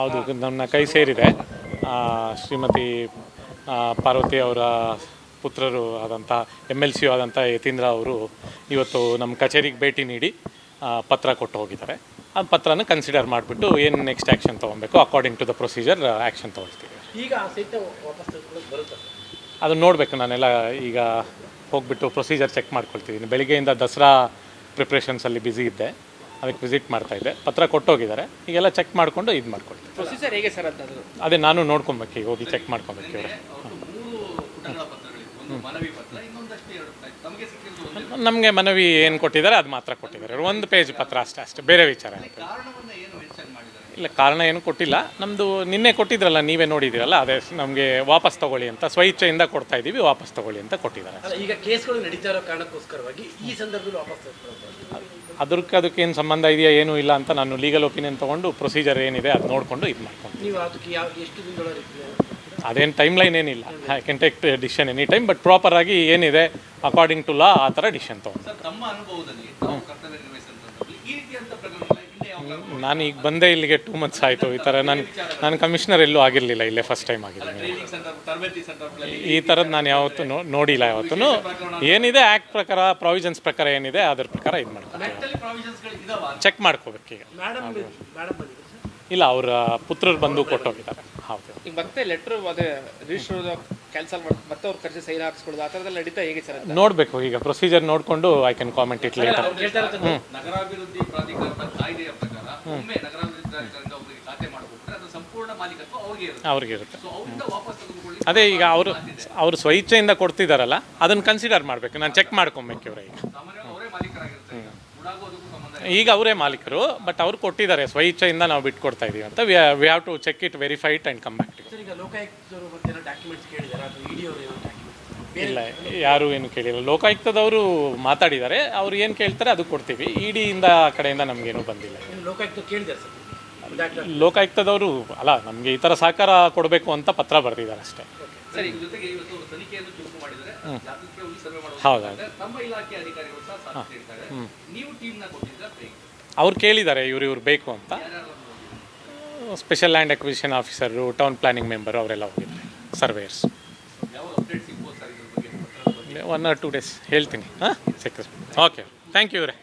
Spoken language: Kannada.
ಹೌದು ನನ್ನ ಕೈ ಸೇರಿದೆ. ಶ್ರೀಮತಿ ಪಾರ್ವತಿ ಅವರ ಪುತ್ರರು ಆದಂಥ ಎಂ ಎಲ್ ಸಿ ಆದಂಥ ಯತೀಂದ್ರ ಅವರು ಇವತ್ತು ನಮ್ಮ ಕಚೇರಿಗೆ ಭೇಟಿ ನೀಡಿ ಪತ್ರ ಕೊಟ್ಟು ಹೋಗಿದ್ದಾರೆ. ಆ ಪತ್ರನ ಕನ್ಸಿಡರ್ ಮಾಡಿಬಿಟ್ಟು ಏನು ನೆಕ್ಸ್ಟ್ ಆ್ಯಕ್ಷನ್ ತೊಗೊಬೇಕು according to the procedure action ತೊಗೊಳ್ತೀವಿ. ಈಗ ಅದನ್ನ ನೋಡಬೇಕು ನಾನೆಲ್ಲ ಈಗ ಹೋಗ್ಬಿಟ್ಟು ಪ್ರೊಸೀಜರ್ ಚೆಕ್ ಮಾಡ್ಕೊಳ್ತಿದ್ದೀನಿ. ಬೆಳಿಗ್ಗೆಯಿಂದ ದಸರಾ ಪ್ರಿಪ್ರೇಷನ್ಸಲ್ಲಿ ಬ್ಯುಸಿ ಇದ್ದೆ. ಅದಕ್ಕೆ ವಿಸಿಟ್ ಮಾಡ್ತಾ ಇದ್ದೆ. ಪತ್ರ ಕೊಟ್ಟೋಗಿದ್ದಾರೆ. ಈಗೆಲ್ಲ ಚೆಕ್ ಮಾಡಿಕೊಂಡು ಇದು ಮಾಡ್ಕೊಳ್ತೀನಿ. ಪ್ರೊಸೀಜರ್ ಹೇಗೆ ಸರ್ ಅಂತ ಅದು? ಅದೇ ನಾನು ನೋಡ್ಕೊಬೇಕು ಈಗ ಹೋಗಿ ಚೆಕ್ ಮಾಡ್ಕೊಬೇಕು ಇವರು. ನಮಗೆ ಮನವಿ ಏನು ಕೊಟ್ಟಿದ್ದಾರೆ ಅದು ಮಾತ್ರ ಕೊಟ್ಟಿದ್ದಾರೆ. ಒಂದು ಪೇಜ್ ಪತ್ರ ಅಷ್ಟೇ ಅಷ್ಟೇ. ಬೇರೆ ವಿಚಾರ. ಇಲ್ಲ ಕಾರಣ ಏನು ಕೊಟ್ಟಿಲ್ಲ. ನಮ್ಮದು ನಿನ್ನೆ ಕೊಟ್ಟಿದ್ರಲ್ಲ ನೀವೇ ನೋಡಿದ್ದೀರಲ್ಲ ಅದೇ ನಮಗೆ ವಾಪಸ್ ತಗೊಳ್ಳಿ ಅಂತ ಸ್ವಇಚ್ಛೆಯಿಂದ ಕೊಡ್ತಾ ಇದ್ದೀವಿ ವಾಪಸ್ ತಗೊಳ್ಳಿ ಅಂತ ಕೊಟ್ಟಿದ್ದಾರೆ. ಅಲ್ಲ ಈಗ ಕೇಸ್ಗಳು ನಡೀತಾ ಇರೋ ಕಾರಣಕ್ಕೋಸ್ಕರವಾಗಿ ಈ ಸಂದರ್ಭದಲ್ಲಿ ವಾಪಸ್ ತೆಗೆದುಕೊಳ್ಳೋದು ಅದಕ್ಕೆ ಏನು ಸಂಬಂಧ ಇದೆಯಾ ಏನೂ ಇಲ್ಲ ಅಂತ ನಾನು ಲೀಗಲ್ ಒಪಿನಿಯನ್ ತೊಗೊಂಡು ಪ್ರೊಸೀಜರ್ ಏನಿದೆ ಅದು ನೋಡಿಕೊಂಡು ಇದು ಮಾಡ್ಕೊಂಡು ನೀವು ಅದಕ್ಕೆ ಯಾವ ಎಷ್ಟು ದಿನದೊಳಗೆ ಅದೇನು ಟೈಮ್ ಲೈನ್ ಏನಿಲ್ಲ. I can take decision any time but proper ಆಗಿ ಏನಿದೆ ಅಕಾರ್ಡಿಂಗ್ ಟು ಲಾ ಆ ಥರ ಡಿಸಿಷನ್ ತೊಗೊಂಡು. ಸರ್ ತಮ್ಮ ಅನುಭವದಲ್ಲಿ ತಾವು ಕರ್ತವ್ಯ ಈ ರೀತಿಯಂತ ಪ್ರಕರಣ ನಾನು ಈಗ ಬಂದೆ ಇಲ್ಲಿಗೆ ಟೂ ಮಂತ್ಸ್ ಆಯಿತು. ಈ ಥರ ನಾನು ನಾನು ಕಮಿಷನರ್ ಎಲ್ಲೂ ಆಗಿರಲಿಲ್ಲ ಇಲ್ಲೇ ಫಸ್ಟ್ ಟೈಮ್ ಆಗಿದ್ದೀನಿ. ಈ ಥರದ್ದು ನಾನು ಯಾವತ್ತೂ ನೋ- ನೋಡಿಲ್ಲ ಯಾವತ್ತೂ ಏನಿದೆ ಆ್ಯಕ್ಟ್ ಪ್ರಕಾರ ಪ್ರಾವಿಷನ್ಸ್ ಪ್ರಕಾರ ಏನಿದೆ ಅದ್ರ ಪ್ರಕಾರ ಇದು ಇದಾವ ಚೆಕ್ ಮಾಡ್ಕೋಬೇಕು ಈಗ. ಇಲ್ಲ ಅವರ ಪುತ್ರರು ಬಂದು ಕೊಟ್ಟೋಗಿದ್ದಾರೆ. ಹೌದು. ಈಗ ಮತ್ತೆ ಲೆಟ್ರ್ ಅದೇ ರಿಜಿಸ್ಟರ್ ಕ್ಯಾನ್ಸಲ್ ಮಾಡಿ ಮತ್ತೆ ಅವ್ರ ಖರ್ಚು ಸೈನ್ ಹಾಕ್ಸ್ಕೊಳ್ಳೋದು ಆ ಥರದಲ್ಲಿ ನಡೀತಾ ಹೇಗೆ ಸರ್ ಅಂತ? ನೋಡಬೇಕು ಈಗ ಪ್ರೊಸೀಜರ್ ನೋಡಿಕೊಂಡು I can comment it later ಅವ್ರು ಇರೋದು ನಗರಾಭಿವೃದ್ಧಿ ಪ್ರಾಧಿಕಾರದ ಕಾಯ್ದೆಯ ಪ್ರಕಾರ ಒಮ್ಮೆ ನಗರಾಭಿವೃದ್ಧಿ ಪ್ರಾಧಿಕಾರದಿಂದ ಒಬ್ಬರಿಗೆ ಖಾತೆ ಮಾಡಿಬಿಟ್ರೆ ಅದು ಸಂಪೂರ್ಣ ಮಾಲೀಕತ್ವ ಅವ್ರಿಗೆ ಇರುತ್ತೆ. ಅವ್ರಿಗೆ ಇರುತ್ತೆ. ಸೊ ಅವರಿಂದ ವಾಪಸ್ ತೆಗೆದುಕೊಳ್ಳಿ ಅದೇ ಈಗ ಅವರು ಅವರು ಸ್ವಇಚ್ಛೆಯಿಂದ ಕೊಡ್ತಿದ್ದಾರಲ್ಲ ಅದನ್ನು ಕನ್ಸಿಡರ್ ಮಾಡಬೇಕು. ನಾನು ಚೆಕ್ ಮಾಡ್ಕೊಬೇಕು ಇವ್ರ ಈಗ. ಸಾಮಾನ್ಯವಾಗಿ ಅವರೇ ಮಾಲೀಕರಾಗಿರ್ತಾರೆ ಈಗ ಅವರೇ ಮಾಲೀಕರು ಬಟ್ ಅವ್ರು ಕೊಟ್ಟಿದ್ದಾರೆ ಸ್ವಇಚ್ಛೆಯಿಂದ ನಾವು ಬಿಟ್ಕೊಡ್ತಾ ಇದೀವಿ ಅಂತ. We have to check it verify it and come back ಇಲ್ಲ ಯಾರು ಏನು ಕೇಳಿಲ್ಲ. ಲೋಕಾಯುಕ್ತದವರು ಮಾತಾಡಿದ್ದಾರೆ ಅವ್ರು ಏನು ಕೇಳ್ತಾರೆ ಅದು ಕೊಡ್ತೀವಿ. ಇಡಿಯಿಂದ ಆ ಕಡೆಯಿಂದ ನಮಗೇನು ಬಂದಿಲ್ಲ. ಲೋಕಾಯುಕ್ತದವರು ಅಲ್ಲ ನಮಗೆ ಈ ಥರ ಸಹಕಾರ ಕೊಡಬೇಕು ಅಂತ ಪತ್ರ ಬರೆದಿದ್ದಾರೆ ಅಷ್ಟೇ. ಹೌದೌದು ಅವ್ರು ಕೇಳಿದ್ದಾರೆ ಇವ್ರು ಇವ್ರು ಬೇಕು ಅಂತ. Special land acquisition officer town planning member ಅವರೆಲ್ಲ ಹೋಗಿದ್ದಾರೆ surveyors one or two days ಹೇಳ್ತೀನಿ ಹಾಂ? ಸಿಕ್ಕ ಓಕೆ ಥ್ಯಾಂಕ್ ಯು ಇವರೇ.